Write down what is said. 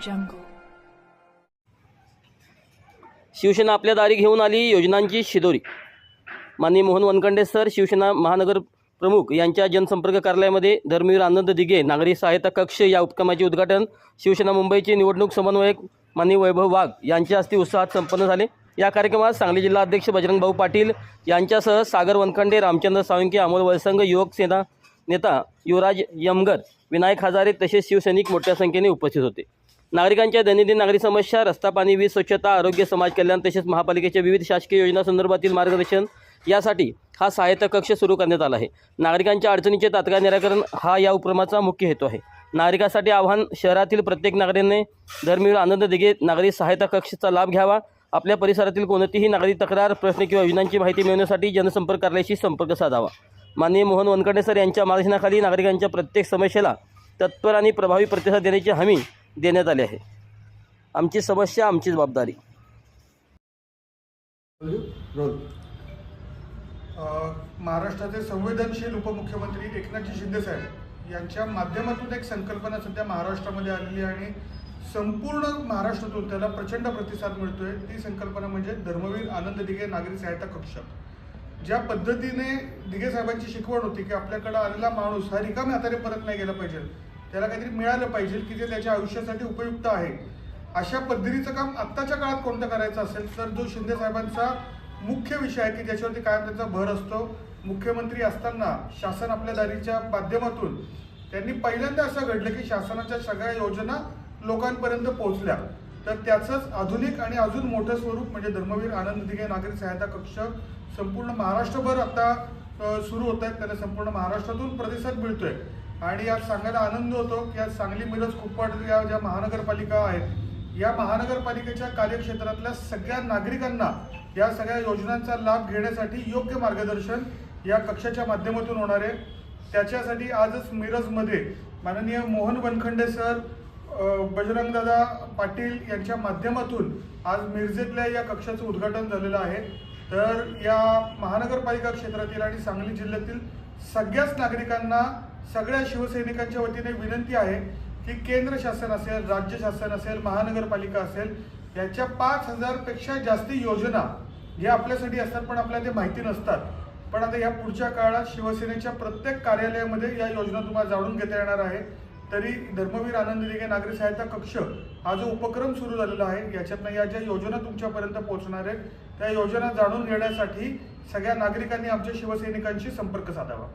jungle. Shiv Sena आपल्या दारी घेऊन आली योजनांची शिदोरी. माननीय मोहन वनखंडे सर शिवसेना महानगर प्रमुख यांच्या जनसंपर्क कार्यालयामध्ये धर्मवीर आनंद दिघे नागरी सहायता कक्ष या उपक्रमाचे उद्घाटन शिवसेना मुंबईचे निवडणूक समन्वयक माननीय वैभव वाघ यांच्या हस्ते उत्साहात संपन्न झाले. या कार्यक्रमात सांगली जिल्हा अध्यक्ष बजरंगभाऊ पाटील यांच्यासह सागर वनखंडे रामचंद्र साळुंके अमोल वळसंग युवक सेना नेता युवराज यमगर विनायक हजारे तसेच शिवसैनिक मोठ्या संख्येने उपस्थित होते. नागरिकांच्या दैनंदिन नागरी समस्या रस्ता पाणी वीज स्वच्छता आरोग्य समाज कल्याण तसेच महापालिकेच्या विविध शासकीय योजनांसंदर्भातील मार्गदर्शन यासाठी हा सहायता कक्ष सुरू करण्यात आला आहे. नागरिकांच्या अडचणीचे तात्काळ निराकरण हा या उपक्रमाचा मुख्य हेतू आहे. नागरिकांसाठी आव्हान शहरातील प्रत्येक नागरिकाने धर्मवीर आनंद दिघे नागरी सहायता कक्षाचा लाभ घ्यावा. आपल्या परिसरातील कोणतीही नागरी तक्रार प्रश्न किंवा योजनांची माहिती मिळवण्यासाठी जनसंपर्क कार्यालयाशी संपर्क साधावा. माननीय मोहन वनकडे सर यांच्या मार्गदर्शनाखाली नागरिकांच्या प्रत्येक समस्येला तत्पर आणि प्रभावी प्रतिसाद देण्याची हमी देण्यात आली आहे. आमची समस्या आमची जबाबदारी महाराष्ट्राचे संवेदनशील उपमुख्यमंत्री एकनाथजी शिंदे साहेब यांच्या माध्यमातून एक संकल्पना सध्या महाराष्ट्रामध्ये आलेली आहे आणि संपूर्ण महाराष्ट्रातून त्याला प्रचंड प्रतिसाद मिळतोय. ती संकल्पना म्हणजे धर्मवीर आनंद दिघे नागरी सहायता कक्ष ज्या पद्धतीने दिघे साहेबांची शिकवण होती की आपल्याकडे आलेला माणूस हा रिकाम्या हाताने परत नाही गेला पाहिजे त्याला काहीतरी मिळालं पाहिजे की जे त्याच्या आयुष्यासाठी उपयुक्त आहे. अशा पद्धतीचं काम आत्ताच्या काळात कोणतं करायचं असेल? तर जो शिंदे साहेबांचा मुख्य विषय आहे की ज्याच्यावरती कायम त्यांचा भर असतो. मुख्यमंत्री असताना शासन आपल्या दारीच्या माध्यमातून त्यांनी पहिल्यांदा असं घडलं की शासनाच्या सगळ्या योजना लोकांपर्यंत पोहोचल्या. तर त्याचंच आधुनिक आणि अजून मोठं स्वरूप म्हणजे धर्मवीर आनंद दिघे नागरी सहायता कक्ष संपूर्ण महाराष्ट्रभर आता सुरू होत आहेत. त्याला संपूर्ण महाराष्ट्रातून प्रतिसाद मिळतोय. आणि आज सांगायला आनंद होतो की आज सांगली मिरज कुपवाड या ज्या महानगरपालिका आहेत या महानगरपालिकेच्या कार्यक्षेत्रातल्या सगळ्या नागरिकांना या सगळ्या योजनांचा लाभ घेण्यासाठी योग्य मार्गदर्शन या कक्षाच्या माध्यमातून होणार आहे. त्याच्यासाठी आजच मिरजमध्ये माननीय मोहन वनखंडे सर बजरंगदादा पाटील यांच्या माध्यमातून आज मिरजेतल्या या कक्षाचं उद्घाटन झालेलं आहे. तर या महानगरपालिका क्षेत्रातील आणि सांगली जिल्ह्यातील सगळ्याच नागरिकांना सगळ्या शिवसैनिकांच्या वतीने विनंती आहे की केंद्र शासन असेल राज्य शासन असेल महानगरपालिका असेल याच्या पाच हजारपेक्षा जास्ती योजना या आपल्यासाठी असतात पण आपल्याला ते माहिती नसतात. पण आता या पुढच्या काळात शिवसेनेच्या प्रत्येक कार्यालयामध्ये या योजना तुम्हाला जाणून घेता येणार आहे. तरी धर्मवीर आनंद दिघे नागरी सहायता कक्ष हा जो उपक्रम सुरू झालेला आहे याच्यातनं या ज्या योजना तुमच्यापर्यंत पोहोचणार आहेत त्या योजना जाणून घेण्यासाठी सगळ्या नागरिकांनी आमच्या शिवसैनिकांशी संपर्क साधावा.